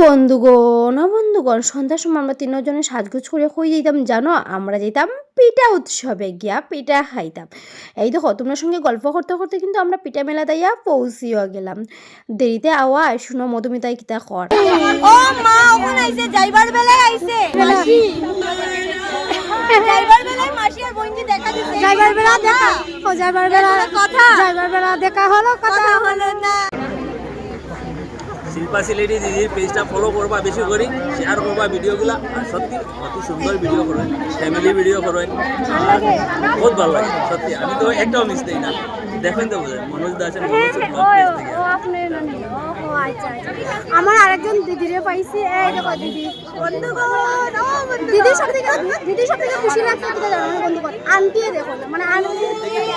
বন্ধুগণ বন্ধুগণ সন্ধ্যার সময় আমরা তিনজনে সাজগোজ করে কই যেতাম জানো? আমরা যেতাম পিঠা উৎসবে গিয়া পিঠা খাইতাম। এই দেখো তোমার সঙ্গে গল্প করতে করতে কিন্তু আমরা পিঠা মেলা দাইয়া পৌঁছিও গেলাম। দেরিতে আওয়া শুনো মধুমিতাই কিতা কর। ও মা ওখানে আইছে যাইবার বেলায় আইছে। মাসি। যাইবার বেলায় মাসি আর বোনকে দেখা দিছে। যাইবার বেলা দেখা ও যাইবার বেলা কথা। যাইবার বেলা দেখা হলো কথা হলো না। শিল্পা সিলেটি দিদির পেজটা ফলো করবা বেশি করে শেয়ার করবা ভিডিওগুলো আর সত্যি অতি সুন্দর ভিডিও করবেন ফ্যামিলি ভিডিও করবেন আর বহুত ভালো লাগে সত্যি। আমি তো একটাও মিস দিই না। দেখেন তো বোঝেন মনোজ দাসের মনোজ আমার আরেকজন দিদিরে পাইছি এই দেখো দিদি। বন্ধুগণ ও বন্ধু দিদির সব থেকে দিদির সব থেকে খুশি লাগছে কিটা জানো না বন্ধুগণ আন্টি দেখো মানে আন্টি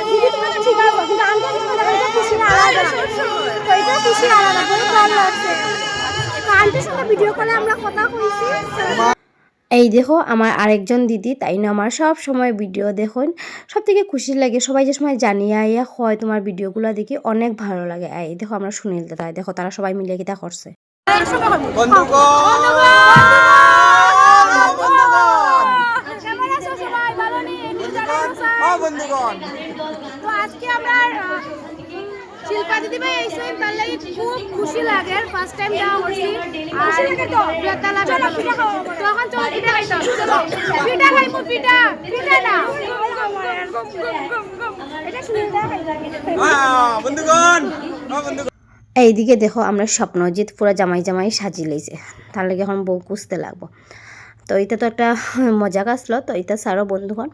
দিদি তোমার ঠিক আছে কিন্তু আন্টি তোমার খুশি না আলাদা তো এটা খুশি আলাদা খুব ভালো লাগছে আন্টির সাথে ভিডিও কলে আমরা কথা কইছি। এই দেখো আমার আরেকজন দিদি তাই না? আমার সব সময় ভিডিও দেখুন। সব থেকে খুশি লাগে সবাই যে সময় জানিয়ে আইয়া হয় তোমার ভিডিওগুলো দেখি অনেক ভালো লাগে। এই দেখো আমরা শুনিল দাদা দেখো তারা সবাই মিলে কিতা করছে। তো আজকে আমরা শিল্পা দিদি ভাই এই সময় তার লাগে খুব খুশি লাগে। ফার্স্ট টাইম যাওয়া হয়েছি। আর বেতালা বেলা তখন চলো পিঠা খাইতাম চলো পিঠা খাইবো পিঠা। পিঠা না এটা শুনে এইদিকে দেখো আমরা স্বপ্নজিৎ পুরো জামাই জামাই সাজি লইছে তার লাগে এখন বউ কুঁচতে লাগবো। তো এটা তো একটা মজা আসলো তো এটা সারও বন্ধুগণ।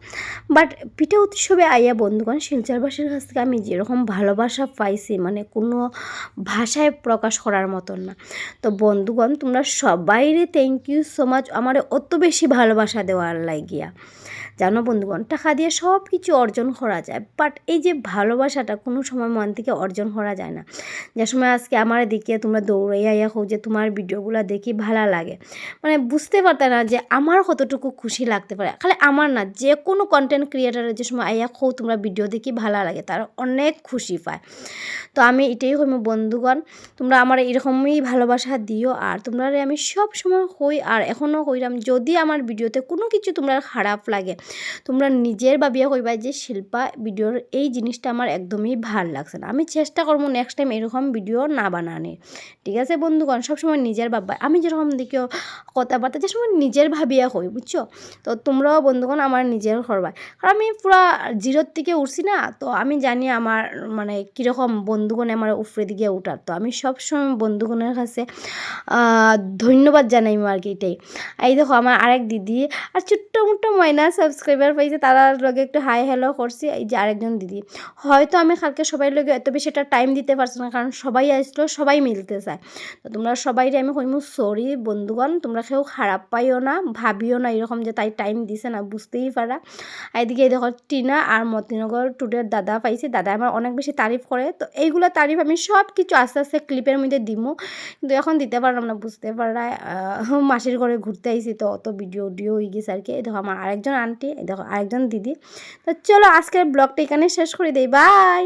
বাট পিঠা উৎসবে আইয়া বন্ধুগণ শিলচরবাসীর কাছ থেকে আমি যেরকম ভালোবাসা পাইছি মানে কোনো ভাষায় প্রকাশ করার মতন না। তো বন্ধুগণ, তোমরা সবাইরে থ্যাংক ইউ সো মাচ আমার অত বেশি ভালোবাসা দেওয়ার লাগিয়া। জানো বন্ধুগণ, টাকা দিয়ে সব কিছু অর্জন করা যায় বাট এই যে ভালোবাসাটা কোনো সময় মন থেকে অর্জন করা যায় না। যে সময় আজকে আমার দিকে তোমরা দৌড়াইয়া ইয়া হোক যে তোমার ভিডিওগুলো দেখি ভালো লাগে। মানে বুঝতে পারতে না যে আমার কতটুকু খুশি লাগতে পারে। খালি আমার না, যে কোনো কন্টেন্ট ক্রিয়েটারের যে সময় আইয়া খো তোমরা ভিডিও দেখি ভালো লাগে, তার অনেক খুশি পায়। তো আমি এটাই হইম বন্ধুগণ, তোমরা আমার এরকমই ভালোবাসা দিও আর তোমরা আমি সব সময় হই আর এখনও হইলাম, যদি আমার ভিডিওতে কোনো কিছু তোমরা খারাপ লাগে তোমরা নিজের ভাবিয়া কইবা যে শিল্পা ভিডিওর এই জিনিসটা আমার একদমই ভালো লাগছে না। আমি চেষ্টা করব নেক্সট টাইম এরকম ভিডিও না বানানোর। ঠিক আছে বন্ধুগণ? সবসময় নিজের ভাববা। আমি যেরকম দেখিও কথাবার্তা যে সময় নিজের ভাবিয়া কই, বুঝছ? তো তোমরাও বন্ধুগণ আমার নিজের করবা। কারণ আমি পুরা জিরোর থেকে উঠছি না, তো আমি জানি আমার মানে কীরকম বন্ধুগণে আমার উপরে দিকে উঠার। তো আমি সবসময় বন্ধুগণের কাছে ধন্যবাদ জানাই আর কি এটাই। এই দেখো আমার আরেক দিদি, আর ছোট্ট মোট্ট ময়না সাবস্ক্রাইবার পাইছে, তার লগে একটু হাই হ্যালো করছি, এই যে আরেকজন দিদি। হয়তো আমি কালকে সবাই লগে এত বেশি একটা টাইম দিতে পারছি না, কারণ সবাই আসলো, সবাই মিলতে চায়। তো তোমরা সবাই আমি কইমু সরি বন্ধুগণ, তোমরা কেউ খারাপ পাইও না, ভাবিও না এরকম যে তাই টাইম দিছে না, বুঝতেই পারা। এদিকে দেখো, টিনা আর মতিনগর টুডের দাদা পাইছি, দাদা আমার অনেক বেশি তারিফ করে। তো এইগুলো তারিফ আমি সব কিছু আস্তে আস্তে ক্লিপের মধ্যে দিমু, কিন্তু এখন দিতে পারলাম না, বুঝতে পারায় মাসির ঘরে ঘুরতে আইছি তো, অত ভিডিও উডিও হয়ে গেছে আর কি। দেখো, আমার আরেকজন আন্টি দেখো আরেকজন দিদি। তো চলো আজকের ব্লগটা এখানে শেষ করে দেই। বাই